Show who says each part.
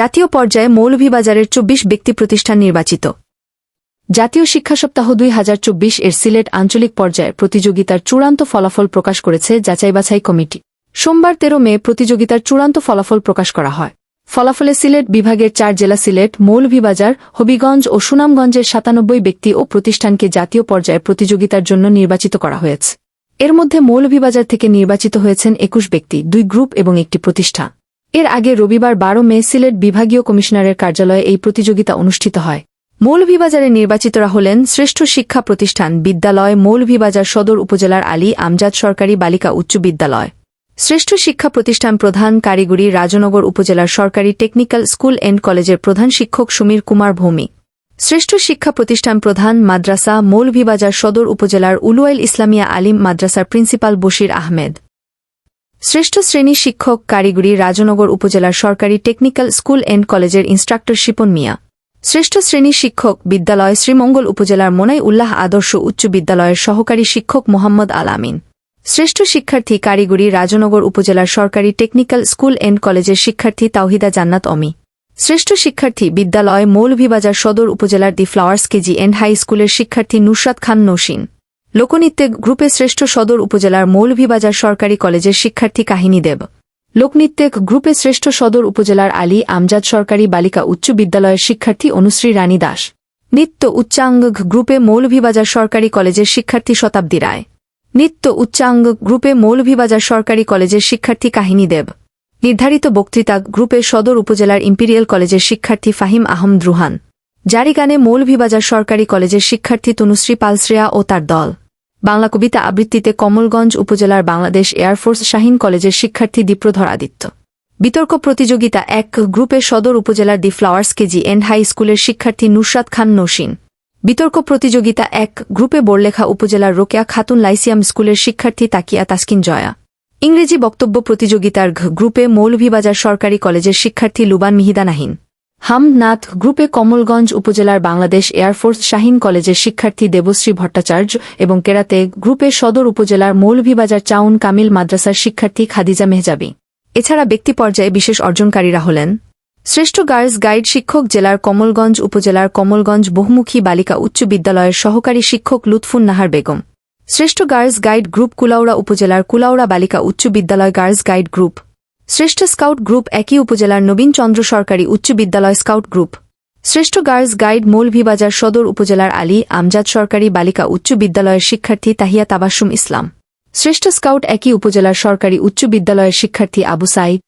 Speaker 1: জাতীয় পর্যায়ে মৌলভীবাজারের চব্বিশ ব্যক্তি প্রতিষ্ঠান নির্বাচিত। জাতীয় শিক্ষা সপ্তাহ দুই হাজার চব্বিশ এর সিলেট আঞ্চলিক পর্যায়ে প্রতিযোগিতার চূড়ান্ত ফলাফল প্রকাশ করেছে যাচাই বাছাই কমিটি। সোমবার তেরো মে প্রতিযোগিতার চূড়ান্ত ফলাফল প্রকাশ করা হয়। ফলাফলে সিলেট বিভাগের চার জেলা সিলেট, মৌলভীবাজার, হবিগঞ্জ ও সুনামগঞ্জের সাতানব্বই ব্যক্তি ও প্রতিষ্ঠানকে জাতীয় পর্যায়ে প্রতিযোগিতার জন্য নির্বাচিত করা হয়েছে। এর মধ্যে মৌলভীবাজার থেকে নির্বাচিত হয়েছেন একুশ ব্যক্তি, দুই গ্রুপ এবং একটি প্রতিষ্ঠান। এর আগে রবিবার বারো মে সিলেট বিভাগীয় কমিশনারের কার্যালয়ে এই প্রতিযোগিতা অনুষ্ঠিত হয়। মৌলভীবাজারে নির্বাচিতরা হলেন শ্রেষ্ঠ শিক্ষা প্রতিষ্ঠান বিদ্যালয় মৌলভীবাজার সদর উপজেলার আলী আমজাদ সরকারি বালিকা উচ্চ বিদ্যালয়। শ্রেষ্ঠ শিক্ষা প্রতিষ্ঠান প্রধান কারিগরি রাজনগর উপজেলার সরকারি টেকনিক্যাল স্কুল এন্ড কলেজের প্রধান শিক্ষক সমীর কুমার ভৌমিক শ্রেষ্ঠ শিক্ষা প্রতিষ্ঠান প্রধান মাদ্রাসা মৌলভীবাজার সদর উপজেলার উলুয়াইল ইসলামিয়া আলিম মাদ্রাসার প্রিন্সিপাল বশির আহমেদ। শ্রেষ্ঠ শ্রেণি শিক্ষক কারিগরি রাজনগর উপজেলার সরকারি টেকনিক্যাল স্কুল এন্ড কলেজের ইন্সট্রাক্টর শিপন মিয়া। শ্রেষ্ঠ শ্রেণি শিক্ষক বিদ্যালয় শ্রীমঙ্গল উপজেলার মোনাই উল্লাহ আদর্শ উচ্চ বিদ্যালয়ের সহকারী শিক্ষক মোহাম্মদ আল আমিন। শ্রেষ্ঠ শিক্ষার্থী কারিগরি রাজনগর উপজেলার সরকারি টেকনিক্যাল স্কুল এন্ড কলেজের শিক্ষার্থী তাওহিদা জান্নাত অমি। শ্রেষ্ঠ শিক্ষার্থী বিদ্যালয় মৌলভীবাজার সদর উপজেলার the flowers KG and high স্কুলের শিক্ষার্থী নুসরাত খান নৌসিন লোকনৃত্যে গ্রুপে শ্রেষ্ঠ সদর উপজেলার মৌলভীবাজার সরকারি কলেজের শিক্ষার্থী কাহিনী দেব। লোকনৃত্যে গ্রুপে শ্রেষ্ঠ সদর উপজেলার আলী আমজাদ সরকারি বালিকা উচ্চ বিদ্যালয়ের শিক্ষার্থী অনুশ্রী রানী দাস। নৃত্য উচ্চাঙ্গ গ্রুপে মৌলভীবাজার সরকারি কলেজের শিক্ষার্থী শতাব্দী রায়। নৃত্য উচ্চাঙ্গ গ্রুপে মৌলভীবাজার সরকারি কলেজের শিক্ষার্থী কাহিনী দেব। নির্ধারিত বক্তৃতা গ্রুপে সদর উপজেলার ইম্পিরিয়াল কলেজের শিক্ষার্থী ফাহিম আহমদ রুহান জারি গানে মৌলভীবাজার সরকারি কলেজের শিক্ষার্থী তনুশ্রী পালশ্রেয়া ও তার দল। বাংলা কবিতা আবৃত্তিতে কমলগঞ্জ উপজেলার বাংলাদেশ এয়ারফোর্স শাহীন কলেজের শিক্ষার্থী দীপ্রধর আদিত্য। বিতর্ক প্রতিযোগিতা এক গ্রুপে সদর উপজেলার the flowers KG and high স্কুলের শিক্ষার্থী নুসরাত খান নৌসিন। বিতর্ক প্রতিযোগিতা এক গ্রুপে বোরলেখা উপজেলার রোকেয়া খাতুন লাইসিয়াম স্কুলের শিক্ষার্থী তাকিয়া তাসকিন জয়া। ইংরেজি বক্তব্য প্রতিযোগিতার গ্রুপে মৌলভীবাজার সরকারি কলেজের শিক্ষার্থী লুবান মিহিদা নাহিন হামনাথ গ্রুপে কমলগঞ্জ উপজেলার বাংলাদেশ এয়ারফোর্স শাহীন কলেজের শিক্ষার্থী দেবশ্রী ভট্টাচার্য এবং কেরাতে গ্রুপে সদর উপজেলার মৌলভীবাজার চাউন কামিল মাদ্রাসার শিক্ষার্থী খাদিজা মেহজাবি। এছাড়া ব্যক্তি পর্যায়ে বিশেষ অর্জনকারীরা হলেন শ্রেষ্ঠ গার্লস গাইড শিক্ষক জেলার কমলগঞ্জ উপজেলার কমলগঞ্জ বহুমুখী বালিকা উচ্চ বিদ্যালয়ের সহকারী শিক্ষক লুৎফুন নাহার বেগম। শ্রেষ্ঠ গার্লস গাইড গ্রুপ কুলাউড়া উপজেলার কুলাউড়া বালিকা উচ্চ বিদ্যালয় গার্লস গাইড গ্রুপ। শ্রেষ্ঠ স্কাউট গ্রুপ একই উপজেলার নবীন চন্দ্র সরকারি উচ্চ বিদ্যালয় স্কাউট গ্রুপ। শ্রেষ্ঠ গার্লস গাইড মৌলভীবাজার সদর উপজেলার আলী আমজাদ সরকারি বালিকা উচ্চ বিদ্যালয়ের শিক্ষার্থী তাহিয়া তাবাসুম ইসলাম। শ্রেষ্ঠ স্কাউট একই উপজেলার সরকারি উচ্চ বিদ্যালয়ের শিক্ষার্থী আবু সাইদ